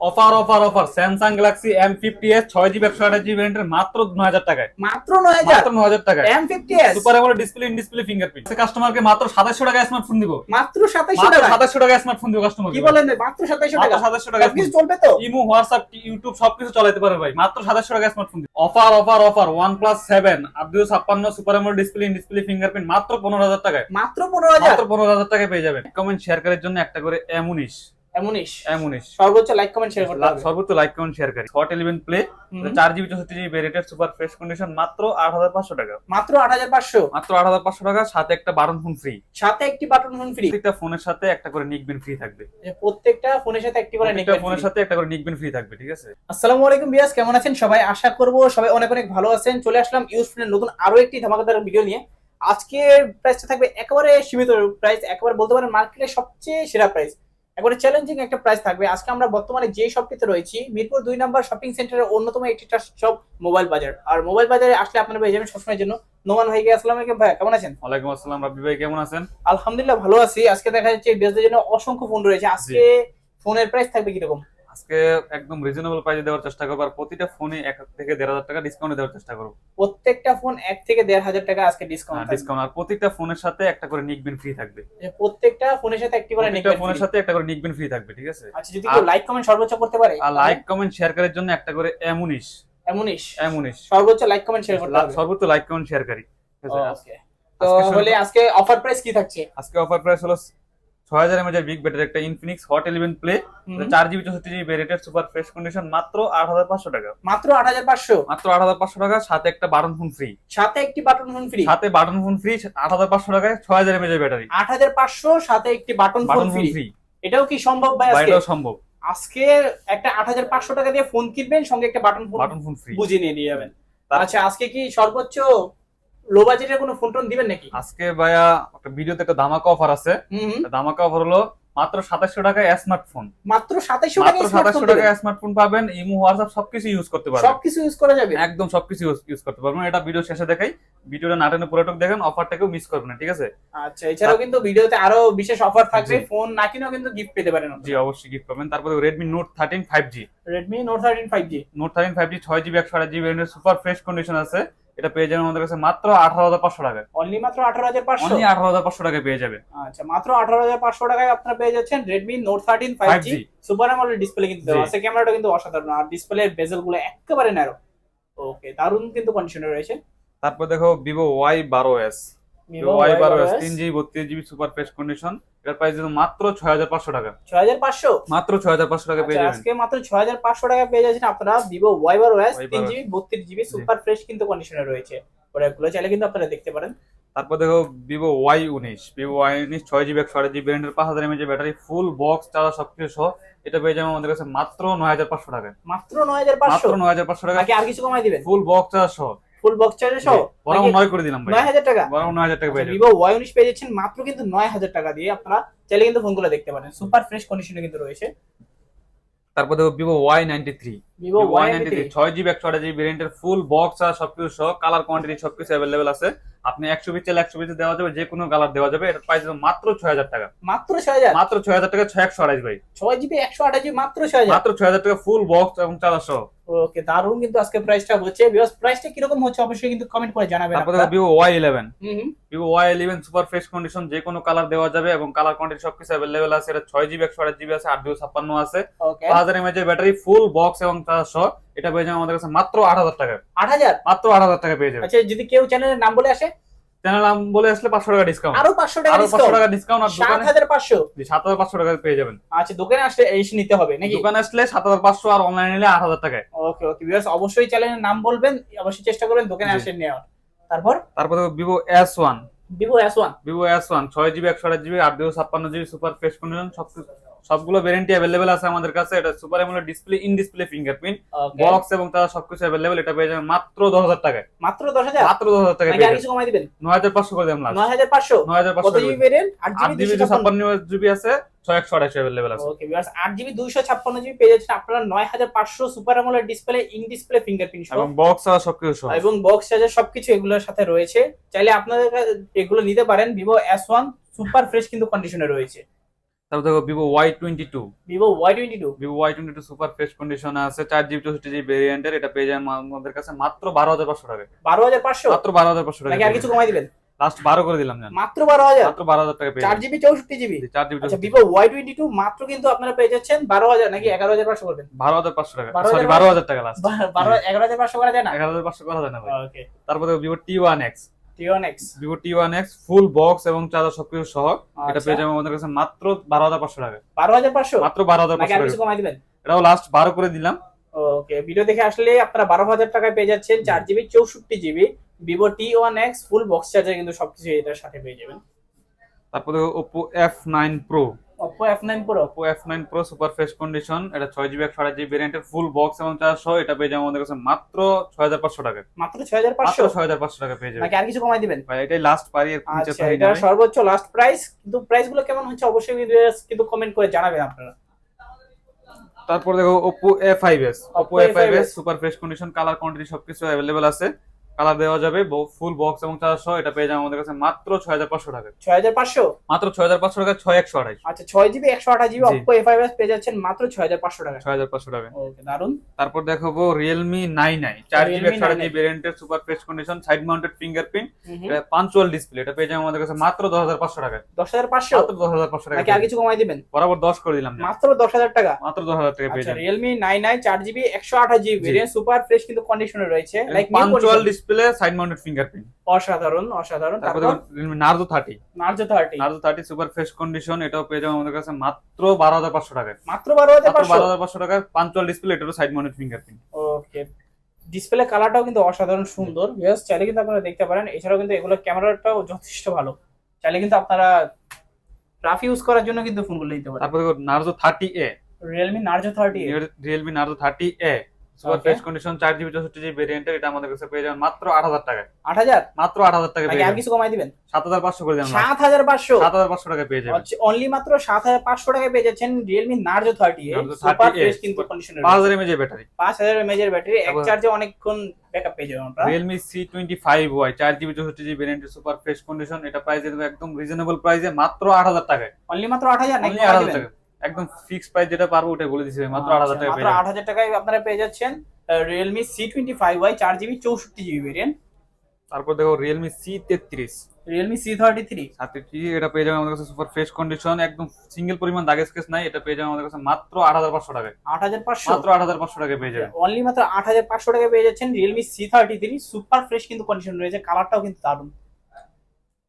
Offer offer offer Samsung Galaxy M fifty S ছয় GB একশো আঠাশ জিবি ভ্যারিয়েন্টের মাত্র নয় হাজার টাকায়। মাত্র নয় হাজার? মাত্র নয় হাজার টাকায়। M fifty S super AMOLED display in display fingerprint কাস্টমারকে মাত্র সাতাশশো টাকায় স্মার্টফোন দিব। মাত্র মাত্র টাকা সাতাশশো টাকায় স্মার্টফোন দিব কাস্টমার কি বলেন মাত্র মাত্র টাকা সাতাশশো টাকা চলবে তো? ইমো হোয়াটসঅ্যাপ ইউটিউব সবকিছু চালাতে পারবে ভাই। মাত্র সাতাশশো টাকা স্মার্টফোন দিব। Offer offer offer one plus seven আর দুশো ছাপ্পান্ন super AMOLED display in display fingerprint মাত্র পনেরো হাজার টাকায়। মাত্র পনেরো হাজার? মাত্র পনেরো হাজার টাকায় পেয়ে যাবেন। কমেন্ট শেয়ার করার জন্য একটা করে এম উনিশ এমনিস এম উনিশ সর্বোচ্চ লাইক কমেন্ট শেয়ার করতে হবে। সর্বোচ্চ লাইক কমেন্ট শেয়ার করি। Hot eleven Play GB GB variated super fresh condition মাত্র আট হাজার পাঁচশো টাকা। মাত্র টাকা সাথে একটা ফোন ফ্রি সাথে একটি বাটন ফোন ফ্রি প্রত্যেকটা ফোনের সাথে একটা করে নিকবিন ফ্রি থাকবে। প্রত্যেকটা ফোনের সাথে একটি করে ফোনের সাথে একটা করে নিকবিন ফ্রি থাকবে ঠিক আছে? আসসালামু আলাইকুম বিয়াস কেমন আছেন? সবাই আশা করব সবাই অনেক অনেক ভালো আছেন। চলে আসলাম নতুন আরও একটি ধামাকাদার ভিডিও নিয়ে। আজকের প্রাইসটা থাকবে একেবারে সীমিত প্রাইস একেবারে বলতে পারেন মার্কেটের সবচেয়ে সেরা প্রাইস একেবারে চ্যালেঞ্জিং একটা প্রাইস থাকবে। আজকে আমরা বর্তমানে যে শপটিতে রয়েছি মিরপুর দুই নম্বর শপিং সেন্টারের অন্যতম একটি শপ মোবাইল বাজার আর মোবাইল বাজারে আসলে আপনারা পেয়ে যাবেন সবসময়ের জন্য। নোমান ভাইকে আসসালামু আলাইকুম ভাই কেমন আছেন? ওয়ালাইকুম আসসালাম রাব্বি ভাই কেমন আছেন? আলহামদুলিল্লাহ ভালো আছি। আজকে দেখা যাচ্ছে বিয়াসদের জন্য অসংখ্য ফোন রয়েছে। আজকে ফোনের প্রাইস থাকবে কীরকম? আজকে একদম রিজনেবল প্রাইসে দেওয়ার চেষ্টা করব আর প্রতিটা ফোনে এক থেকে দেড় হাজার টাকা ডিসকাউন্ট দেওয়ার চেষ্টা করব। প্রত্যেকটা ফোন এক থেকে দেড় হাজার টাকা আজকে ডিসকাউন্ট ডিসকাউন্ট আর প্রত্যেকটা ফোনের সাথে একটা করে নিকবিন ফ্রি থাকবে। প্রত্যেকটা ফোনের সাথে একটি করে নিকবেন ফোনের সাথে একটা করে নিকবিন ফ্রি থাকবে ঠিক আছে? আচ্ছা যদি কেউ লাইক কমেন্ট সর্বোচ্চ করতে পারে আর লাইক কমেন্ট শেয়ার করার জন্য একটা করে এমনিস এম উনিশ সর্বোচ্চ লাইক কমেন্ট শেয়ার করতে হবে। সর্বোচ্চ লাইক কমেন্ট শেয়ার করি? ওকে তো বলে আজকে অফার প্রাইস কি থাকছে? আজকে অফার প্রাইস হলো ছয় হাজার বিগ ব্যাটারি একটা ইনফিনিক্স হট ইলেভেন প্লে চার জিবি চৌষট্টি GB variated super fresh condition মাত্র আট হাজার পাঁচশো টাকা। মাত্র আট হাজার পাঁচশো? মাত্র আট হাজার পাঁচশো টাকা সাথে একটা বাটন ফোন ফ্রি সাথে একটি বাটন ফোন ফ্রি সাথে বাটন ফোন ফ্রি আট হাজার পাঁচশো টাকায় ছয় হাজার এমএজের ব্যাটারি আট হাজার পাঁচশো সাথে একটি বাটন ফোন ফ্রি এটাও কি সম্ভব ভাই এটাও সম্ভব। আজকে একটা আট হাজার পাঁচশো টাকা দিয়ে ফোন কিনবেন সঙ্গে একটা button phone button phone free বুঝিয়ে নিয়ে নিয়ে যাবেন। আচ্ছা আজকে কি সর্বোচ্চ লো বাজেটের কোনো ফোন টোন দিবেন নাকি? আজকে ভাইয়া একটা ভিডিওতে একটা ধামাকা অফার আছে। ধামাকা অফার হলো মাত্র সাতাশশো টাকায় স্মার্টফোন মাত্র সাতাইশো মাত্র সাতাশশো টাকায় স্মার্টফোন পাবেন ইমো হোয়াটসঅ্যাপ সবকিছু ইউজ করতে পারবেন। সবকিছু ইউজ করা যাবে। একদম সবকিছু ইউজ করতে পারবেন। এটা ভিডিও শেষে দেখাই। ভিডিওটা নাটেনে পুরোটক দেখেন অফারটাকেও মিস করবেন না ঠিক আছে? আচ্ছা এছাড়াও কিন্তু ভিডিওতে আরও বিশেষ অফার থাকবে। ফোন না কিনেও কিন্তু গিফট পেতে পারেন জি অবশ্যই গিফট পাবেন। তারপরে Redmi Note thirteen five G Redmi Note thirteen five G Note thirteen five G ছয় জিবি একশো আট জিবি সুপার ফ্রেশ কন্ডিশন আছে। এটা পেয়ে যাবেন আমাদের কাছে মাত্র আঠারো হাজার পাঁচশো টাকায়। অনলি মাত্র আঠারো হাজার পাঁচশো? অনলি আঠারো হাজার পাঁচশো টাকায় পেয়ে যাবেন আচ্ছা মাত্র আঠারো হাজার পাঁচশো টাকায় আপনারা পেয়ে যাচ্ছেন Redmi Note thirteen five G 5G super আমলের ডিসপ্লে কিন্তু দেওয়া। আছে ক্যামেরাটা কিন্তু অসাধারণ। আর ডিসপ্লের বেজেলগুলো একেবারে ন্যারো ওকে দারুণ কিন্তু কন্ডিশনে রয়েছে। তারপর দেখো ভিভো ওয়াই বারো এস ওয়াই বারো তিন জিবি বত্রিশ জিবি সুপার ফ্রেশ কন্ডিশন এটার প্রাইস কিন্তু মাত্র ছয় হাজার পাঁচশো টাকা। ছয় হাজার পাঁচশো? মাত্র ছয় হাজার পাঁচশো টাকা পেয়ে আচ্ছা, যাবেন। আজকে মাত্র ছয় হাজার পাঁচশো টাকা পেয়ে যাচ্ছেন আপনারা ভিভো ওয়াই বার Y12s তিন জিবি বত্রিশ জিবি সুপার ফ্রেশ কিন্তু কন্ডিশনে রয়েছে। প্রোডাক্টগুলো চাইলে কিন্তু আপনারা দেখতে পারেন। তারপর দেখো ভিভো ওয়াই উনিশ। ভিভো ওয়াই উনিশ ছয় জিবি একশো আট জিবি ব্র্যান্ডের পাঁচ হাজার mAh battery full box charger সবকিছু সহ। এটা পেয়ে যাবেন আমাদের কাছে মাত্র নয় হাজার পাঁচশো টাকায় মাত্র নয় হাজার পাঁচশো? নয় হাজার পাঁচশো টাকা। আর কিছু কমাই দিবেন? ফুল বক্স চার্জার সহ। ফুল বক্স চার্জ সহ? বরং করে দিলাম ভাই। নয় হাজার টাকা? বরং নয় হাজার টাকা পেয়ে ভিভো ওয়াই উনিশ পেয়ে যাচ্ছেন মাত্র কিন্তু নয় হাজার টাকা দিয়ে। আপনারা চাইলে কিন্তু ফোনগুলো দেখতে পারেন। সুপার ফ্রেশ কন্ডিশনে কিন্তু রয়েছে। তারপর দেখো Vivo Y ninety three Vivo Y ninety three ছয় জিবি একশো আট জিবি ভেরিয়েন্টের ফুল বক্স আর সবকিছু সহ কালার কোয়ান্টিটি সবকিছু অ্যাভেলেবেল আছে। আপনি একশো পিস চাইলে একশো পিস দেওয়া যাবে যে কোনো কালার দেওয়া যাবে। এটা প্রাইস মাত্র ছয় হাজার টাকা। মাত্র ছয় হাজার? মাত্র ছয় হাজার টাকা ছয় একশো আড়াইশ ভাই। ছয় জিবি একশো আঠাশ জিবি মাত্র ছয় হাজার? মাত্র ছয় হাজার টাকা ফুল বক্স এবং সহ। ওকে দারুণ কিন্তু আজকে প্রাইসটা হচ্ছে। বিকজ প্রাইসটা কীরকম হচ্ছে অবশ্যই কিন্তু কমেন্ট করে জানাবেন তারপর। Vivo Y eleven. Vivo Y eleven super fresh condition যে কোনো কালার দেওয়া যাবে এবং কালার কোয়ান্টিটি সবকিছু অ্যাভেলেবেল আছে। এটা ছয় জিবি একশো আট জিবি আছে আট দুশো ছাপ্পান্ন আছে। পাঁচ হাজার এমএচ ব্যাটারি ফুল বক্স এবং সহ। এটা পেয়ে যাবেন আমাদের কাছে মাত্র আট হাজার টাকা। আট হাজার? মাত্র আট হাজার টাকা পেয়ে যাবে আচ্ছা যদি কেউ চ্যানেলের নাম বলে আসে? চ্যানেল নাম বলে আসলে পাঁচশো টাকা ডিসকাউন্ট আরও পাঁচশো টাকা আরও পাঁচশো টাকা ডিসকাউন্ট আর সাত হাজার পাঁচশো। সাত হাজার পাঁচশো টাকা পেয়ে যাবেন। আচ্ছা দোকানে আসলে এসে নিতে হবে নাকি? দোকানে আসলে সাত হাজার পাঁচশো আর অনলাইনে নিলে আট হাজার টাকায়। ওকে ওকে ভিউয়ার্স অবশ্যই চ্যানেলের নাম বলবেন অবশ্যই চেষ্টা করবেন দোকানে। আসে নেওয়ার। তারপর? তারপরে Vivo S one Vivo S one Vivo S one ছয় জিবি একশো আট জিবি আট দুশো ছাপ্পান্ন জিবি সুপার ফ্রেশ কন্ডিশন সব সবগুলো ভ্যারেন্টি অ্যাভেলেবেল আছে আমাদের কাছে। এটা super AMOLED display in display fingerprint box এবং তার সবকিছু অ্যাভেলেবেল এটা পেয়ে যাবেন মাত্র দশ হাজার টাকায়। মাত্র দশ হাজার? মাত্র দশ হাজার টাকায় নাকি পেয়ে আর কিছু কমাই দিবেন? নয় হাজার পাঁচশো করে দিলাম লাস্ট নয় হাজার পাঁচশো? নয় হাজার কত জিবি আট আট জিবি জিবি দুশো ছাপ্পান্ন। ছাপ্পান্ন জিবি আছে ছয় একশো আঠাশ অ্যাভেলেবেল আছে। ওকে ভিউয়ার্স আট জিবি দুইশো ছাপ্পান্ন জিবি পেয়ে যাচ্ছেন আপনারা নয় হাজার পাঁচশো সুপার আমলের ডিসপ্লে ইন ডিসপ্লে ফিঙ্গারপ্রিন্ট এবং বক্স আর সবকিছু সহ। এবং বক্স চার্জার সবকিছু এগুলোর সাথে রয়েছে। চাইলে আপনাদের এগুলো নিতে পারেন Vivo S one super fresh কিন্তু কন্ডিশনে রয়েছে। তারপর দেখো Vivo Y twenty two Vivo Y twenty two Vivo Y twenty two super fresh condition আছে চার জিবি চৌষট্টি জিবি ভেরিয়েন্টের এটা পেয়ে যাবেন আমাদের কাছে মাত্র বারো হাজার পাঁচশো টাকা বারো হাজার পাঁচশো? মাত্র বারো হাজার পাঁচশো টাকা আর কিছু কমাই দিবেন? লাস্ট বারো করে দিলাম জান। মাত্র বারো হাজার? মাত্র বারো হাজার টাকা চার জিবি চৌষট্টি জিবি চার জিবি আচ্ছা ভিভো ওয়াই টোয়েন্টি টু মাত্র কিন্তু আপনারা পেয়ে যাচ্ছেন বারো হাজার নাকি এগারো হাজার পাঁচশো করবেন? বারো হাজার পাঁচশো টাকা সরি বারো হাজার টাকা লাস্ট বারো এগারো হাজার পাঁচশো করা যায় না? এগারো হাজার পাঁচশো করা যায় না ওকে তারপর দেখো Vivo T one X full box এবং চার্জার সবকিছু সহ। এটা আচ্ছা। পেয়ে যাবেন আমাদের কাছে মাত্র টাকা। টাকা। কিছু কমাই দিবেন? এটাও লাস্ট বারো করে দিলাম। ওকে ভিডিও দেখে আসলে আপনারা বারো হাজার টাকায় পেয়ে যাচ্ছেন চার জিবি চৌষট্টি GB. Vivo T one X full box charger কিন্তু সবকিছু এটার সাথে পেয়ে যাবেন। তারপরে nine Pro Oppo F nine Pro super fresh condition এটা ছয় জিবি একশো আট জিবি ভেরিয়েন্টের ফুল বক্স এবং চার্জ সহ এটা পেয়ে যাবেন আমাদের কাছে মাত্র ছয় হাজার পাঁচশো টাকা। মাত্র ছয় হাজার মাত্র পাঁচশো ছয় হাজার পাঁচশো টাকা পেয়ে যাবেন। নাকি আর কিছু কমাই দিবেন? ভাই এটাই লাস্ট পারি এর নিচে আচ্ছা এটা সর্বোচ্চ লাস্ট প্রাইস কিন্তু প্রাইসগুলো কেমন হচ্ছে অবশ্যই কিন্তু কমেন্ট করে জানাবেন আপনারা। তারপর দেখো S Oppo Oppo A A5s S super fresh condition colour quantity সবকিছু অ্যাভেলেবেল আছে। কালার দেওয়া যাবে ফুল বক্স এবং চার্জ সহ এটা পেয়ে যাবেন আমাদের কাছে মাত্র ছয় হাজার পাঁচশো টাকা। ছয় হাজার পাঁচশো? মাত্র ছয় হাজার পাঁচশো টাকা ছয় একশো আঠাইশ আচ্ছা ছয় জিবি একশো আঠাশ GB. Oppo A five S পেয়ে যাচ্ছেন মাত্র ছয় হাজার পাঁচশো টাকা। ছয় হাজার পাঁচশো টাকা। ওকে দারুণ তারপর দেখাবো রিয়েলমি নাইন আই চার জিবি একশো আঠাশ জিবি ভেরিয়েন্টের super fresh condition side mounted fingerprint. এটা পাঞ্চুয়াল ডিসপ্লে এটা পেয়ে যাবেন আমাদের কাছে মাত্র দশ হাজার পাঁচশো টাকা। দশ হাজার পাঁচশো? মাত্র দশ হাজার পাঁচশো টাকা আর কিছু কমাই দিবেন? বরাবর দশ করে দিলাম। মাত্র দশ হাজার টাকা? মাত্র দশ হাজার টাকা পেয়ে আচ্ছা যাবেন। রিয়েলমি নাইন নাইন চার জিবি একশো আঠাশ জিবি ভেরিয়েন্ট সুপার ফ্রেশ কিন্তু কন্ডিশনে রয়েছে। Like punch hole display side mounted fingerprint অসাধারণ অসাধারণ। তারপর Narzo thirty Narzo thirty Narzo thirty super fresh condition এটাও পেয়ে যাবেন আমাদের কাছে মাত্র বারো হাজার পাঁচশো টাকায়। মাত্র বারো হাজার মাত্র পাঁচশো? বারো হাজার পাঁচশো টাকায় পাঞ্চুয়াল ডিসপ্লে এটারও side mounted fingerprint okay display কালারটাও কিন্তু অসাধারণ সুন্দর। ভিউয়ার্স চাইলে কিন্তু আপনারা দেখতে পারেন। এছাড়াও কিন্তু এগুলো ক্যামেরাটাও যথেষ্ট ভালো। চাইলে কিন্তু আপনারা রাফ ইউজ করার জন্য কিন্তু ফোনগুলো নিতে পারেন। তারপর Narzo thirty A Realme Narzo thirty Realme Narzo thirty A super fresh condition চার জিবি চৌষট্টি জিবি ভেরিয়েন্টের এটা আমাদের কাছে পেয়ে যাবেন মাত্র আট হাজার টাকায়। আট হাজার? মাত্র আট হাজার টাকা নাকি আর কিছু কমাই দিবেন? সাত হাজার পাঁচশো করে হাজার পাঁচশো? টাকা পেয়ে যাবেন। অনলি মাত্র সাত হাজার পাঁচশো টাকায় পেয়ে যাচ্ছেন থার্টি Narzo সুপার ফ্রেশ কিন্তু কন্ডিশনে পাঁচ হাজার এমএজ ব্যাটারি পাঁচ হাজার এমএজ এর ব্যাটারি এক চার্জে অনেকক্ষণ ব্যাকআপ পেয়ে যাবেন ওয়াই চার জিবি চৌষট্টি জিবি ভেরিয়েন্টের সুপার ফ্রেশ কন্ডিশন এটা প্রাইস একদম রিজনেবল প্রাইসে মাত্র আট হাজার টাকায়। অনলি মাত্র আট হাজার? নাকি Only আট কমাই হাজার দিবেন? টাকা একদম ফিক্স প্রাইস যেটা পারব ওটাই বলে দিচ্ছি মাত্র আট হাজার আচ্ছা, টাকা মাত্র পেয়ে যাবেন আট হাজার টাকায় আপনারা পেয়ে যাচ্ছেন চার জিবি চৌষট্টি জিবি ভেরিয়েন্ট তারপর দেখো সি থার্টি থ্রি সাথে কি এটা পেয়ে যাবেন আমাদের কাছে সুপার ফ্রেশ কন্ডিশন একদম সিঙ্গেল পরিমাণ দাগ স্কেচ নাই এটা পেয়ে যাবেন আমাদের কাছে মাত্র আট হাজার পাঁচশো টাকায়। আট হাজার পাঁচশো? মাত্র আট হাজার পাঁচশো টাকায় পেয়ে যাবেন। অনলি মাত্র আট হাজার পাঁচশো টাকায় পেয়ে যাচ্ছেন থার্টি থ্রি সুপার ফ্রেশ কিন্তু কন্ডিশন রয়েছে কালারটাও কিন্তু দারুণ।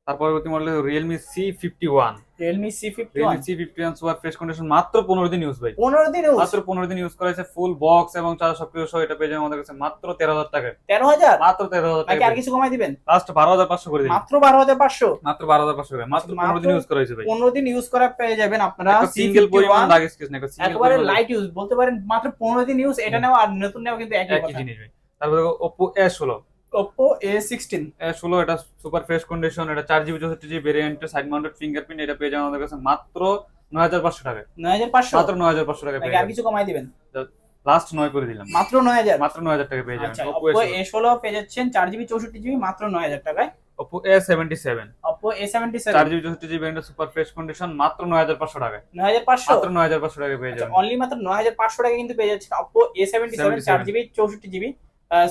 তার পরবর্তী model Realme C fifty one Realme C fifty Realme C fifty one super fresh condition মাত্র পনেরো দিন ইউজ ভাই। পনেরো দিন? মাত্র পনেরো দিন ইউজ করেছে ফুল বক্স এবং চার্জ সবকিছু সহ এটা পেয়ে যাবেন আমাদের কাছে মাত্র তেরো হাজার টাকায় তেরো হাজার? মাত্র তেরো হাজার নাকি আর কিছু কমাই দিবেন? লাস্ট বারো হাজার পাঁচশো করে দিন মাত্র বারো হাজার পাঁচশো? মাত্র বারো হাজার পাঁচশো মাত্র পনেরো দিন ইউজ করা হয়েছে ভাই। পনেরো দিন ইউজ করা পেয়ে যাবেন আপনারা সিঙ্গেল পরিমাণ দাগ স্কেচ না একেবারে লাইট ইউজ বলতে পারেন মাত্র পনেরো দিন ইউজ এটা নেওয়া আর নতুন নেওয়া কিন্তু একই জিনিস ভাই। তারপর ওপো এ ষোলো। ওপো এ সিক্সটিন ষোলো এটা সুপার ফ্রেশ কন্ডিশন এটা চার জিবি চৌষট্টি জিবি ভেরিয়েন্টের সাইড মাউন্টেড ফিঙ্গারপ্রিন্ট এটা পেয়ে যাবেন আমাদের কাছে মাত্র নয় হাজার পাঁচশো টাকা নয় হাজার পাঁচশো? মাত্র নয় হাজার পাঁচশো টাকা আর কিছু কমাই দিবেন? লাস্ট নয় করে দিলাম। মাত্র নয় হাজার? মাত্র নয় হাজার টাকা পেয়ে যাবেন আচ্ছা ওপো ওপো এ ষোলো। পেয়ে যাচ্ছেন চার জিবি চৌষট্টি জিবি মাত্র নয় হাজার টাকায়। Oppo A seventy seven Oppo A seventy চার সেভেন জিবি চৌষট্টি জিবি ভেরিয়েন্টের সুপার ফ্রেশ কন্ডিশন মাত্র নয় হাজার পাঁচশো টাকা নয় হাজার পাঁচশো? মাত্র নয় হাজার পাঁচশো টাকা পেয়ে যাবেন। অনলি মাত্র নয় হাজার পাঁচশো টাকা কিন্তু পেয়ে যাচ্ছেন ওপো এ সেভেন্টি সেভেন চার জিবি চৌষট্টি জিবি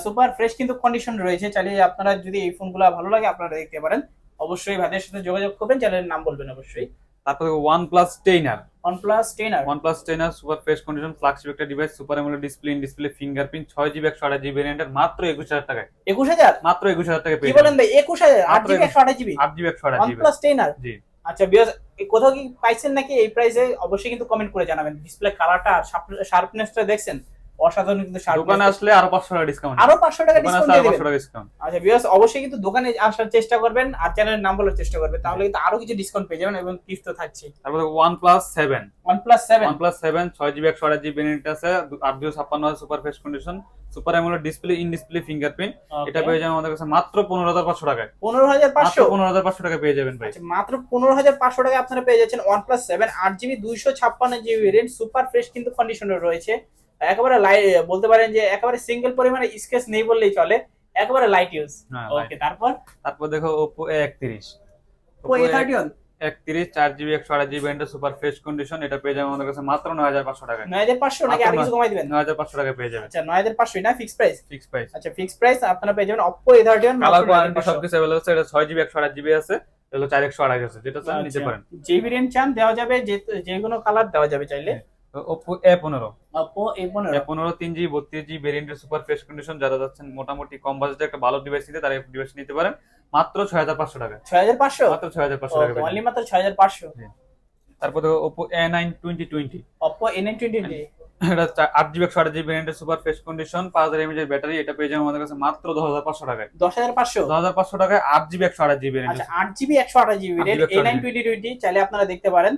সুপার ফ্রেশ কিন্তু কন্ডিশন রয়েছে। চাইলে আপনারা যদি এই ফোনগুলো ভালো লাগে আপনারা দেখতে পারেন। অবশ্যই ভাইদের সাথে যোগাযোগ করবেন চ্যানেলের নাম বলবেন অবশ্যই। তারপর one plus ten R OnePlus 10 ten R one plus ten R super fresh condition flagship একটা device super AMOLED display in display fingerprint ছয় জিবি একশো আঠাশ জিবি ভেরিয়েন্টের মাত্র একুশ হাজার টাকায়। একুশ হাজার? মাত্র একুশ হাজার টাকা কি বলেন ভাই একুশ হাজার? আট জিবি 21 একশো আঠাশ জিবি আট জিবি একশো আঠাশ জিবি 10 আর জি। আচ্ছা বিকজ কোথাও কি পাইছেন নাকি এই প্রাইসে অবশ্যই কিন্তু কমেন্ট করে জানাবেন। ডিসপ্লে কালারটা শার্পনেসটা দেখছেন? অসাধারণ কিন্তু দোকানে sharpness। আসলে আরও পাঁচশো টাকা ডিসকাউন্ট আরও পাঁচশো টাকা ডিসকাউন্ট আরও টাকা আচ্ছা অবশ্যই কিন্তু দোকানে আসার চেষ্টা করবেন আর চ্যানেলের নাম বলার চেষ্টা করবেন। তাহলে কিন্তু আরও কিছু ডিসকাউন্ট পেয়ে যাবেন এবং তো থাকছে। তারপর OnePlus 7 আছে super fresh condition super display in display fingerprint এটা পেয়ে যাবেন আমাদের কাছে মাত্র পনেরো হাজার পাঁচশো টাকায়। পনেরো হাজার মাত্র পাঁচশো পনেরো হাজার পাঁচশো টাকা পেয়ে যাবেন ভাই। আচ্ছা মাত্র পনেরো হাজার পাঁচশো টাকা আপনারা পেয়ে যাচ্ছেন জিবি দুইশো ছাপ্পান্ন জিবি ভেরিয়েন্ট সুপার ফ্রেশ কিন্তু কন্ডিশনে রয়েছে। একেবারে লাইট বলতে পারেন যে একেবারে সিঙ্গেল পরিমাণে স্কেচ নেই বললেই চলে একেবারে লাইট ইউজ হ্যাঁ, ওকে তারপর? তারপর দেখো ওপো এ একত্রিশ। ও এ থার্টি ওয়ান একত্রিশ চার জিবি একশো আঠাশ জিবি ভ্যারিয়েন্টের সুপার ফ্রেশ কন্ডিশন এটা পেয়ে যাবেন আমাদের কাছে মাত্র নয় হাজার পাঁচশো টাকায়। নয় হাজার পাঁচশো নাকি আর কিছু কমাই দিবেন? নয় হাজার পাঁচশো টাকায় পেয়ে যাবেন। আচ্ছা নয় হাজার পাঁচশোই না ফিক্স প্রাইস ফিক্স প্রাইস আচ্ছা ফিক্স প্রাইস আপনারা পেয়ে যাবেন Oppo A thirty colour quality সবকিছু অ্যাভেলেবল আছে এটা ছয় জিবি একশো আঠাশ জিবি আছে এটা হলো চার একশো আঠাশ আছে যেটা চান আচ্ছা। নিতে পারেন। যে ভেরিয়েন্ট চান দেওয়া যাবে যে যে কোনো কালার দেওয়া যাবে চাইলে। ওপো এ পনেরো। অপো এ পনেরো। এ পনেরো তিন জিবি বত্রিশ জিবি ভেরিয়েন্টের সুপার ফ্রেশ কন্ডিশন যারা যাচ্ছেন মোটামুটি কম বাজেটে একটা ভালো ডিভাইস নিতে তারা ডিভাইস নিতে পারেন। মাত্র ছয় হাজার পাঁচশো টাকা। ছয় হাজার পাঁচশো? মাত্র ছয় হাজার পাঁচশো টাকা অনলি মাত্র ছয় হাজার পাঁচশো? তারপর Oppo A nine twenty twenty Oppo N N twenty এটা আট জিবি একশো আট জিবি সুপার ফ্রেশ কন্ডিশন পাঁচ হাজার এমএজ এর ব্যাটারি এটা পেয়ে যাবেন আমাদের কাছে মাত্র দশ হাজার পাঁচশো টাকায়। দশ হাজার পাঁচশো? দশ হাজার পাঁচশো টাকায় আট জিবি একশো আট জিবি আচ্ছা আট জিবি একশো আঠাশ GB 8GB red A nine twenty twenty চাইলে আপনারা দেখতে পারেন।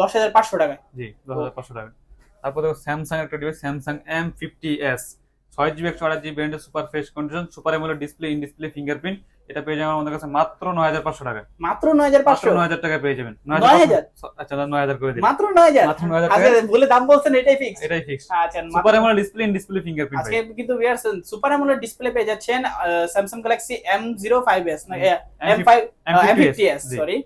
দশ হাজার পাঁচশো টাকায়। জি দশ হাজার পাঁচশো টাকা তারপর দেখো স্যামসাং একটা device Samsung M fifty S ছয় জিবি একশো আট GB ভ্যারিয়েন্টের super fresh condition super AMOLED display in display fingerprint এটা পেয়ে যাবেন আমাদের কাছে মাত্র নয় হাজার পাঁচশো টাকা মাত্র নয় হাজার পাঁচশো? নয় হাজার টাকা পেয়ে যাবেন। নয় হাজার? আচ্ছা নয় হাজার করে দিন মাত্র নয় হাজার? মাত্র নয় হাজার আচ্ছা বলে দাম বলছেন এটাই ফিক্স এটাই ফিক্স আচ্ছা super AMOLED display in display fingerprint আজকে কিন্তু ভিউয়ার্স সুপার অ্যামোলেড ডিসপ্লে পেয়ে যাচ্ছেন Samsung Galaxy M zero five S M five M fifty S sorry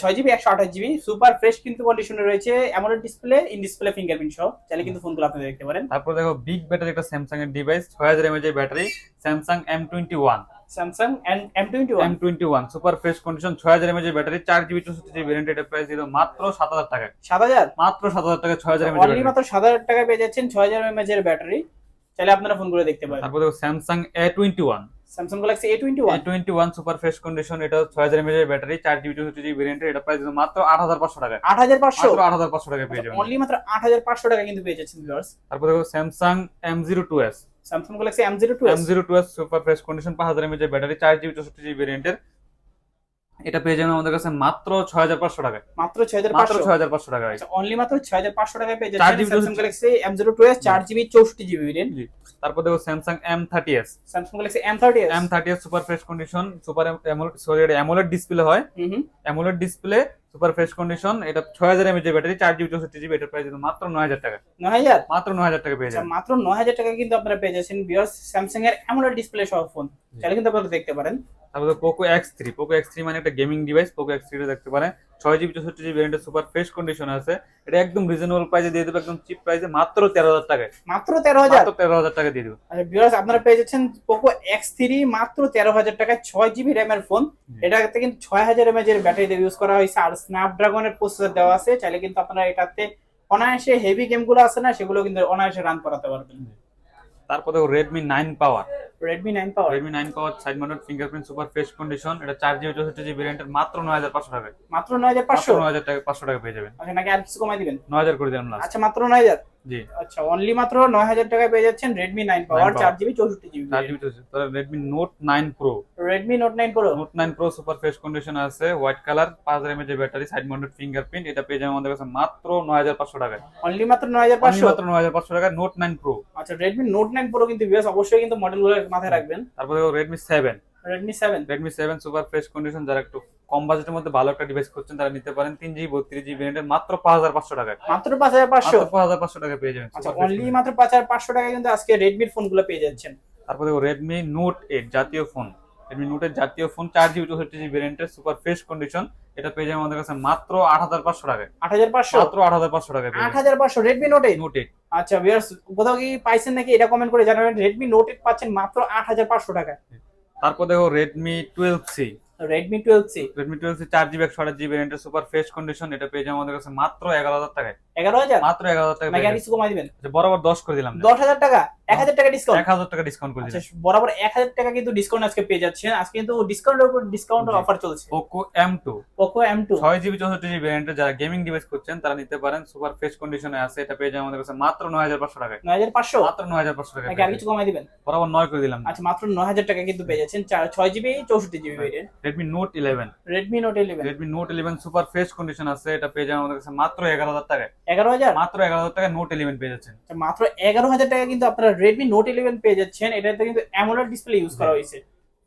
ছয় জিবি একশো আঠাশ জিবি সুপার ফ্রেশ কিন্তু কন্ডিশনে রয়েছে এমন ডিসপ্লে ইন ডিসপ্লে ফিঙ্গারপ্রিন্ট সহ। চাইলে কিন্তু ফোনগুলো আপনারা দেখতে পারেন। তারপর দেখো বিগ ব্যাটারি একটা স্যামসাং এর ডিভাইস ছয় হাজার এমএজ এর battery Samsung M twenty one Samsung M twenty one M twenty one super fresh condition ছয় হাজার এমএজ এর ব্যাটারি চার জিবি চৌষট্টি জিবি ভ্যারিয়েন্ট এটা প্রাইস দিল মাত্র সাত হাজার টাকা সাত হাজার? মাত্র সাত হাজার টাকা ছয় হাজার এমএজ মাত্র সাত হাজার টাকা পেয়ে যাচ্ছেন ছয় হাজার এমএচ এর ব্যাটারি চাইলে আপনারা ফোন করে দেখতে পারেন। তারপর দেখো Samsung A twenty one Samsung Galaxy A twenty one twenty one super fresh condition এটা ছয় হাজার এমএজ এর ব্যাটারি চার জিবি চৌষট্টি জিবি ভেরিয়েন্ট এটা প্রাইস মাত্র আট হাজার পাঁচশো টাকা আট হাজার পাঁচশো? আট হাজার পাঁচশো টাকা পেয়ে যাবেন। অনলি মাত্র আট হাজার পাঁচশো টাকা কিন্তু পেয়ে যাচ্ছেন ভিউয়ার্স তারপর দেখো Samsung M zero two S Samsung Galaxy M zero two M zero two S super fresh condition পাঁচ হাজার এমএজ এর ব্যাটারি চার জিবি চৌষট্টি জিবি ভ্যারিয়েন্টের এটা পেয়ে যাবেন আমাদের কাছে মাত্র ছয় হাজার পাঁচশো টাকায়। মাত্র ছয় হাজার মাত্র ছয় হাজার পাঁচশো টাকা অনলি মাত্র ছয় হাজার পাঁচশো টাকায় পেয়ে যাচ্ছেন Samsung Galaxy M zero two S চার জিবি চৌষট্টি জিবি তারপর দেখো Samsung M thirty S Samsung Galaxy M thirty S M thirty S super fresh condition super sorry এটা অ্যামোলেড ডিসপ্লে হয়। AMOLED display super fresh condition এটা ছয় হাজার এর ব্যাটারি চার জিবি চৌষট্টি জিবি এটার প্রাইস মাত্র নয় হাজার টাকা। নয় হাজার? মাত্র নয় হাজার টাকা পেয়ে যাচ্ছেন যাবেন। মাত্র নয় হাজার টাকা কিন্তু আপনারা পেয়ে যাচ্ছেন বিয়ার্স স্যামসাং এর অ্যামোলেড ডিসপ্লে সহ ফোন তাহলে কিন্তু আপনারা দেখতে পারেন। তারপরে Poco X three Poco X three মানে একটা গেমিং ডিভাইস পোকো এক্স থ্রিটা দেখতে পারেন। ছয় জিবি চৌষট্টি জিবি ভ্যারিয়েন্টের সুপার ফ্রেশ কন্ডিশন আছে। এটা একদম রিজনেবল প্রাইসে দিয়ে দেবে একদম চিপ প্রাইসে মাত্র তেরো হাজার টাকায়। মাত্র তেরো হাজার? তেরো হাজার টাকা দিয়ে দেবো। আচ্ছা বিয়ার্স আপনারা পেয়ে যাচ্ছেন পোকো এক্স থ্রি মাত্র তেরো হাজার টাকায় ছয় জিবি র্যামের ফোন। এটাতে কিন্তু ছয় হাজার এমএচ এর ব্যাটারি ইউজ করা হয়েছে। আর স্ন্যাপড্রাগনের প্রসেসর দেওয়া আছে। চাইলে কিন্তু আপনারা এটাতে অনায়াসে হেভি গেমগুলো আছে না সেগুলো কিন্তু অনায়াসে রান করাতে পারবেন। তারপর Redmi nine power Redmi nine power? Redmi nine power side mounted fingerprint super fresh condition এটা চার জিবি চৌষট্টি জিবি ভ্যারিয়েন্টের মাত্র নয় হাজার পাঁচশো টাকা মাত্র নয় হাজার পাঁচশো? নয় হাজার টাকা পাঁচশো টাকা পেয়ে যাবেন। আচ্ছা নাকি আর কিছু কমাই দিবেন? নয় হাজার করে দিলাম না আচ্ছা মাত্র নয় হাজার? জি। আচ্ছা অনলি মাত্র নয় হাজার টাকায় পেয়ে যাচ্ছেন রেডমি নাইন পাওয়ার power। চার জিবি চৌষট্টি জিবি চার জিবি চৌষট্টি তাহলে Redmi Note nine Pro Redmi Note nine Pro Note nine Pro super fresh condition আছে হোয়াইট কালার পাঁচ হাজার mAh battery side mounted fingerprint এটা পেয়ে যাবেন আমাদের কাছে মাত্র নয় হাজার পাঁচশো টাকায়। অনলি মাত্র নয় হাজার Only পাঁচশো মাত্র নয় হাজার পাঁচশো টাকা নোট নাইন প্রো আচ্ছা রেডমি নোট নাইন প্রো কিন্তু বিএস অবশ্যই কিন্তু মডেলগুলো মাথায় রাখবেন। তারপর Redmi seven Redmi seven Redmi seven super fresh condition যারা একটু কম বাজেটের মধ্যে ভালো একটা ডিভাইস করছেন তারা নিতে পারেন। তিন জিবি বত্রিশ জিবি মাত্র পাঁচ হাজার পাঁচশো টাকায়। মাত্র পাঁচ হাজার পাঁচশো? পাঁচ হাজার পাঁচশো টাকা পেয়ে যাবেন। আচ্ছা অনলি মাত্র পাঁচ হাজার পাঁচশো টাকা কিন্তু আজকে রেডমির ফোনগুলো পেয়ে যাচ্ছেন। তারপর দেখো রেডমি নোট এইট জাতীয় ফোন রেডমি নোট নোটের জাতীয় ফোন চার জিবি চৌষট্টি জিবি ভ্যারিয়েন্টের সুপার ফ্রেশ কন্ডিশন এটা পেয়ে যাবেন আমাদের কাছে মাত্র আট হাজার পাঁচশো টাকায়। আট হাজার পাঁচশো? মাত্র আট হাজার পাঁচশো টাকায় আট হাজার পাঁচশো Redmi Note eight Note eight আচ্ছা ভিউয়ার্স কোথাও কি পাইছেন নাকি? এটা কমেন্ট করে জানাবেন। রেডমি নোট এইট পাচ্ছেন মাত্র আট হাজার পাঁচশো টাকায়। তারপর দেখো Redmi twelve C Redmi twelve C Redmi twelve C চার জিবি একশো আঠাশ জিবি সুপার ফ্রেশ কন্ডিশন এটা পেয়ে যাবেন আমাদের কাছে মাত্র এগারো হাজার টাকায়। এগারো হাজার? মাত্র এগারো হাজার টাকা নাকি আর কিছু কমাই দিবেন? আচ্ছা, বরাবর দশ করে দিলাম দশ হাজার টাকা? এক হাজার টাকা ডিসকাউন্ট এক হাজার টাকা ডিসকাউন্ট করে আচ্ছা দিলাম। বরাবর এক হাজার টাকা কিন্তু ডিসকাউন্ট আজকে পেয়ে যাচ্ছেন। আজকে কিন্তু ডিসকাউন্টের উপর ডিসকাউন্ট। অফার চলছে। Poco M two Poco M two ছয় জিবি চৌষট্টি জিবি যারা গেমিং ডিভাইস করছেন তারা নিতে পারেন। সুপার ফ্রেশ কন্ডিশনে আছে। এটা পেয়ে যাবেন আমাদের কাছে মাত্র নয় হাজার পাঁচশো টাকায়। নয় হাজার পাঁচশো? মাত্র নয় হাজার পাঁচশো টাকা নাকি আর কিছু কমাই দিবেন? বরাবর নয় করে দিলাম। আচ্ছা মাত্র নয় হাজার টাকা কিন্তু পেয়ে যাচ্ছেন। ছয় জিবি চৌষট্টি GB Redmi Note eleven Redmi Note eleven Redmi Note eleven super fresh condition আছে। এটা পেয়ে যাবেন আমাদের কাছে মাত্র এগারো হাজার টাকায়। এগারো হাজার? মাত্র এগারো হাজার টাকায় নোট ইলেভেন পেয়ে যাচ্ছেন। আচ্ছা, মাত্র এগারো হাজার টাকা কিন্তু আপনারা রেডমি নোট ইলেভেন পেয়ে যাচ্ছেন। এটাতে কিন্তু অ্যামোলেড ডিসপ্লে ইউজ করা হয়েছে।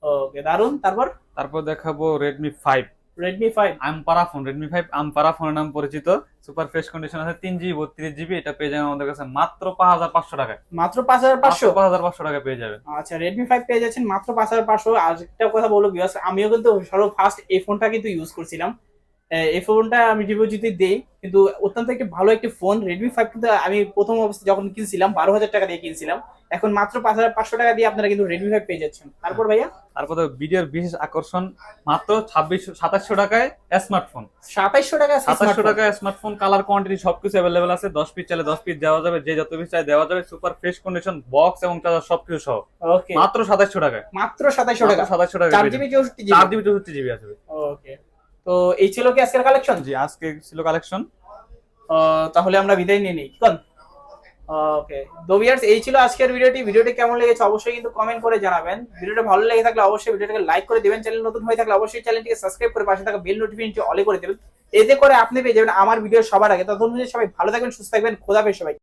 ওকে দারুণ তারপর? তারপর দেখাবো রেডমি ফাইভ রেডমি ফাইভ আমপারা ফোন রেডমি ফাইভ আমপারা ফোনের নাম পরিচিত। সুপার ফ্রেশ কন্ডিশন আছে তিন জিবি বত্রিশ জিবি এটা পেয়ে যাবেন আমাদের কাছে মাত্র পাঁচ হাজার পাঁচশো টাকায়। মাত্র পাঁচ হাজার পাঁচশো? পাঁচ হাজার পাঁচশো টাকা পেয়ে যাবেন। আচ্ছা রেডমি ফাইভ পেয়ে যাচ্ছেন মাত্র পাঁচ হাজার পাঁচশো। আর একটা কথা বলব আমিও কিন্তু সর্ব ফার্স্ট এই ফোনটা কিন্তু ইউজ করছিলাম। এই ফোনটা আমি রিভিউ যদি দিই কিন্তু অত্যন্ত একটি ভালো একটি ফোন রেডমি ফাইভ কিন্তু আমি প্রথম অবস্থায় যখন কিনছিলাম বারো হাজার টাকা দিয়ে কিনছিলাম এখন মাত্র পাঁচ হাজার পাঁচশো টাকা দিয়ে আপনারা কিন্তু রেডমি ফাইভ পেয়ে যাচ্ছেন। তারপর ভাইয়া? তারপর ভিডিওর বিশেষ আকর্ষণ মাত্র ছাব্বিশ সাতাশশো টাকায় স্মার্টফোন সাতাইশশো টাকা সাতাশশো টাকায় স্মার্টফোন কালার কোয়ান্টিটি সবকিছু অ্যাভেলেবেল আছে দশ পিস চাইলে দশ পিস দেওয়া যাবে যে যত পিস চাই দেওয়া যাবে সুপার ফ্রেশ কন্ডিশন বক্স এবং চার্জার সবকিছু সহ। ওকে মাত্র সাতাশশো টাকায়। মাত্র সাতাইশশো টাকা। সাতাশশো টাকা চার জিবি চৌষট্টি জিবি চার জিবি চৌষট্টি জিবি আসবে ওকে তো এই ছিল কি আজকের কালেকশন জি আজকে ছিল কালেকশন তাহলে আমরা বিদায় নিয়ে নিই। কোন? ওকে তো ভিউয়ার্স এই ছিল আজকের ভিডিওটি। ভিডিওটি কেমন লেগেছে অবশ্যই কিন্তু কমেন্ট করে জানাবেন। ভিডিওটা ভালো লেগে থাকলে অবশ্যই ভিডিওটাকে লাইক করে দিবেন। চ্যানেল নতুন হয়ে থাকলে অবশ্যই চ্যানেলটিকে সাবস্ক্রাইব করে পাশে থাকা বেল নোটিফিকেশনটি অলে করে দেবেন। এতে করে আপনি পেয়ে যাবেন আমার ভিডিও সবার আগে। ততক্ষণ সবাই ভালো থাকবেন সুস্থ থাকবেন। খোদা হাফেজ সবাই